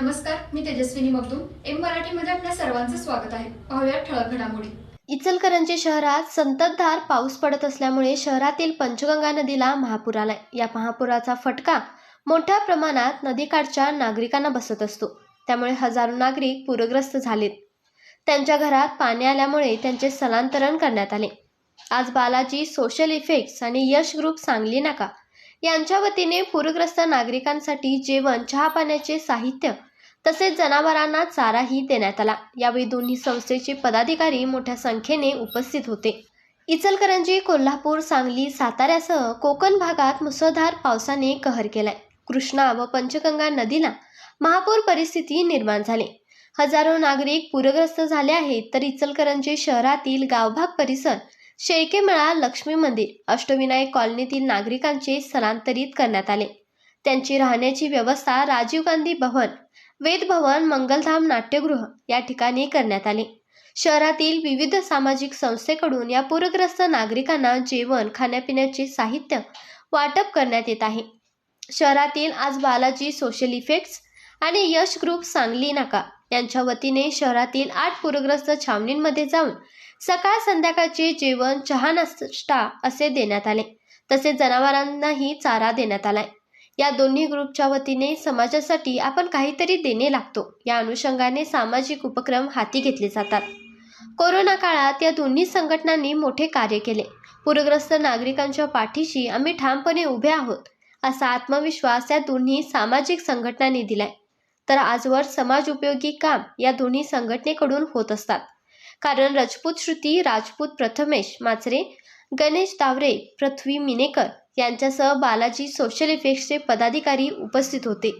नमस्कार मी तेजस्विनी मगदूम. एम मराठीमध्ये आपल्या सर्वांचं स्वागत आहे. पाहूया ठळक घडामोडी. इचलकरंजी शहरात संततधार पाऊस पडत असल्यामुळे शहरातील पंचगंगा नदीला महापूर आलाय. या महापुराचा फटका मोठ्या प्रमाणात नदीकाठच्या नागरिकांना बसत असतो. त्यामुळे हजारो नागरिक पूरग्रस्त झालेत. त्यांच्या घरात पाणी आल्यामुळे त्यांचे स्थलांतरण करण्यात आले. आज बालाजी सोशल इफेक्ट्स आणि यश ग्रुप सांगली नाका यांच्या वतीने पूरग्रस्त नागरिकांसाठी जेवण चहा पाण्याचे साहित्य तसेच जनावरांना चाराही देण्यात आला. यावेळी दोन्ही संस्थेचे पदाधिकारी मोठ्या संख्येने उपस्थित होते. इचलकरंजी कोल्हापूर सांगली साताऱ्यासह कोकण भागात मुसळधार पावसाने कहर केलाय. कृष्णा व पंचगंगा नदीला महापूर परिस्थिती निर्माण झाली. हजारो नागरिक पूरग्रस्त झाले आहेत तर इचलकरंजी शहरातील गावभाग परिसर शेळकेमळा लक्ष्मी मंदिर अष्टविनायक कॉलनीतील नागरिकांचे स्थलांतरित करण्यात आले. त्यांची राहण्याची व्यवस्था राजीव गांधी भवन वेद भवन मंगलधाम नाट्यगृह या ठिकाणी करण्यात आले. शहरातील विविध सामाजिक संस्थेकडून या पूरग्रस्त नागरिकांना जेवण खाण्यापिण्याचे साहित्य वाटप करण्यात येत आहे. शहरातील आज बालाजी सोशल इफेक्ट्स आणि यश ग्रुप सांगली नाका यांच्या वतीने शहरातील आठ पूरग्रस्त छावणींमध्ये जाऊन सकाळ संध्याकाळचे जेवण चहा नाश्ता असे देण्यात आले. तसेच जनावरांनाही चारा देण्यात आलाय. या दोन्ही ग्रुपच्या वतीने समाजासाठी आपण काहीतरी देणे लागतो. या अनुषंगाने सामाजिक उपक्रम हाती घेतले जातात. कोरोना काळात या दोन्ही संघटनांनी मोठे कार्य केले. पूरग्रस्त नागरिकांच्या पाठीशी आम्ही ठामपणे उभे आहोत असा आत्मविश्वास या दोन्ही सामाजिक संघटनांनी दिलाय. तर आजवर समाज उपयोगी काम या दोन्ही संघटनेकडून होत असतात. कारण रजपूत श्रुती राजपूत प्रथमेश माचरे गणेश तावरे पृथ्वी मिनेकर यांच्यासह बालाजी सोशल इफेक्ट्सचे पदाधिकारी उपस्थित होते.